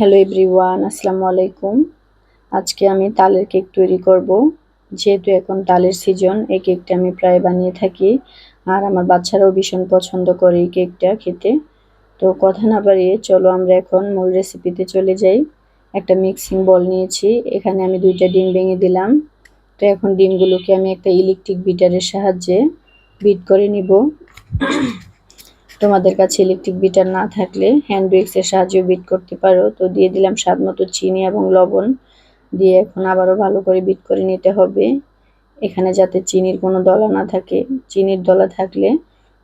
Hello everyone আসসালামু আলাইকুম আজকে আমি তালের কেক তৈরি করব। যেহেতু এখন তালের সিজন এই কেকটা আমি প্রায় বানিয়ে থাকি। আর আমার বাচ্চারাও ভীষণ পছন্দ করে এই কেকটা খেতে। তো কথা না বাড়িয়ে চলো আমরা এখন মূল রেসিপিতে চলে যাই। একটা মিক্সিং বল নিয়েছি। এখানে আমি দুইটা ডিম ভেঙে দিলাম। তো এখন ডিমগুলোকে আমি একটা ইলেকট্রিক বিটারের সাহায্যে বিট করে নিব। তোমাদের কাছে ইলেকট্রিক বিটার না থাকলে হ্যান্ড ব্রেক্সের সাহায্যে বিট করতে পারো। তো দিয়ে দিলাম স্বাদ মতো চিনি এবং লবণ। দিয়ে এখন আবারও ভালো করে বিট করে নিতে হবে। এখানে যাতে চিনির কোনো দলা না থাকে। চিনির দলা থাকলে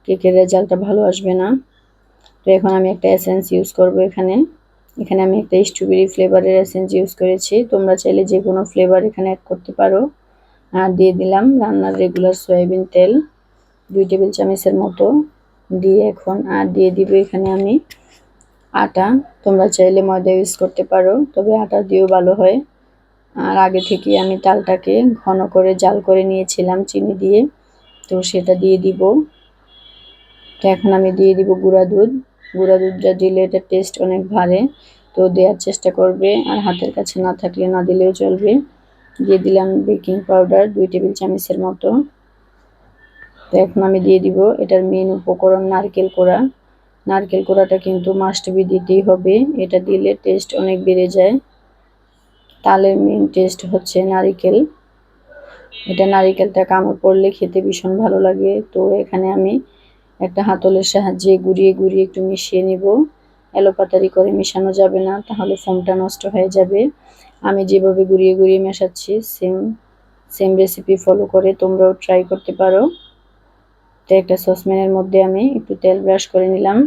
কেকের রেজাল্টটা ভালো আসবে না। তো এখন আমি একটা এসেন্স ইউজ করব এখানে। এখানে আমি একটা স্ট্রবেরি ফ্লেভারের এসেন্স ইউজ করেছি। তোমরা চাইলে যে কোনো ফ্লেভার এখানে অ্যাড করতে পারো। আর দিয়ে দিলাম রান্নার রেগুলার সয়াবিন তেল। দুই টেবিল চামচের মতো। দিয়ে এখন, আর দিয়ে দিব এখানে আমি আটা। তোমরা চাইলে ময়দা ইউজ করতে পারো, তবে আটা দিয়েও ভালো হয়। আর আগে থেকে আমি তালটাকে ঘন করে জাল করে নিয়েছিলাম চিনি দিয়ে, তো সেটা দিয়ে দিব। তো এখন আমি দিয়ে দিব গুঁড়া দুধ। গুঁড়া দুধটা দিলে এটা টেস্ট অনেক ভারে তো দেওয়ার চেষ্টা করবে। আর হাতের কাছে না থাকলে না দিলেও চলবে। দিয়ে দিলাম বেকিং পাউডার দুই টেবিল চামচের মতো। তো এখন আমি দিয়ে দিব এটার মেন উপকরণ নারকেল কোড়া। নারকেল কোড়াটা কিন্তু মাস্ট বি দিতেই হবে। এটা দিলে টেস্ট অনেক বেড়ে যায়। তালের মেন টেস্ট হচ্ছে নারিকেল। এটা নারিকেলটা কামড় পড়লে খেতে ভীষণ ভালো লাগে। তো এখানে আমি একটা হাতলের সাহায্যে গুড়িয়ে গুড়িয়ে একটু মিশিয়ে নিব। এলোপাতারি করে মেশানো যাবে না, তাহলে ফোমটা নষ্ট হয়ে যাবে। আমি যেভাবে গুড়িয়ে গুড়িয়ে মেশাচ্ছি সেম সেম রেসিপি ফলো করে তোমরাও ট্রাই করতে পারো। তো একটা সসপ্যানের মধ্যে আমি একটু তেল ব্রাশ করে নিলাম।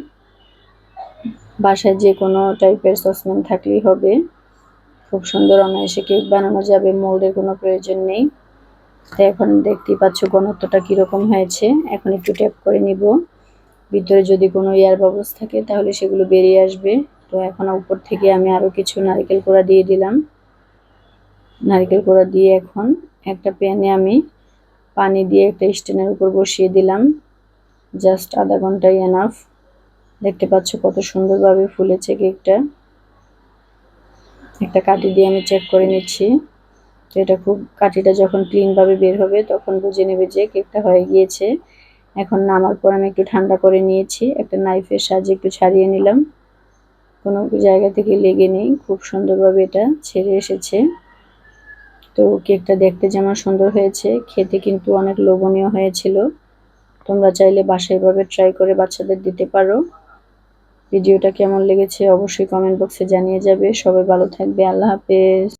বাসায় যে কোনো টাইপের সসপ্যান থাকলেই হবে। খুব সুন্দর অনায়াসে কেক বানানো যাবে, মোল্ডের কোনো প্রয়োজন নেই। তো এখন দেখতেই পাচ্ছ ঘনত্বটা কীরকম হয়েছে। এখন একটু ট্যাপ করে নিব। ভিতরে যদি কোনো এয়ার বাবলস থাকে তাহলে সেগুলো বেরিয়ে আসবে। তো এখন উপর থেকে আমি আরও কিছু নারকেল কোড়া দিয়ে দিলাম। নারকেল কোড়া দিয়ে এখন একটা প্যানে আমি পানি দিয়ে একটা স্ট্যান্ডের উপর বসিয়ে দিলাম। জাস্ট আধা ঘন্টাই এনাফ দেখতে পাচ্ছ কত সুন্দরভাবে ফুলেছে কেকটা। একটা কাটি দিয়ে আমি চেক করে নিচ্ছি। তো এটা খুব, কাঠিটা যখন ক্লিনভাবে বের হবে তখন বুঝে নেবে যে কেকটা হয়ে গিয়েছে। এখন নামার পর আমি একটু ঠান্ডা করে নিয়েছি। একটা নাইফের সাহায্যে একটু ছাড়িয়ে নিলাম। কোনো জায়গা থেকে লেগে নেই। খুব সুন্দরভাবে এটা ছেড়ে এসেছে। তো কেকটা দেখতে যেমন সুন্দর হয়েছে, খেতে কিন্তু অনেক লোভনীয় হয়েছিল। তোমরা চাইলে বাসায় এভাবে ট্রাই করে বাচ্চাদের দিতে পারো। ভিডিওটা কেমন লেগেছে অবশ্যই কমেন্ট বক্সে জানিয়ে যাবে। সবাই ভালো থাকবে, আল্লাহ হাফেজ।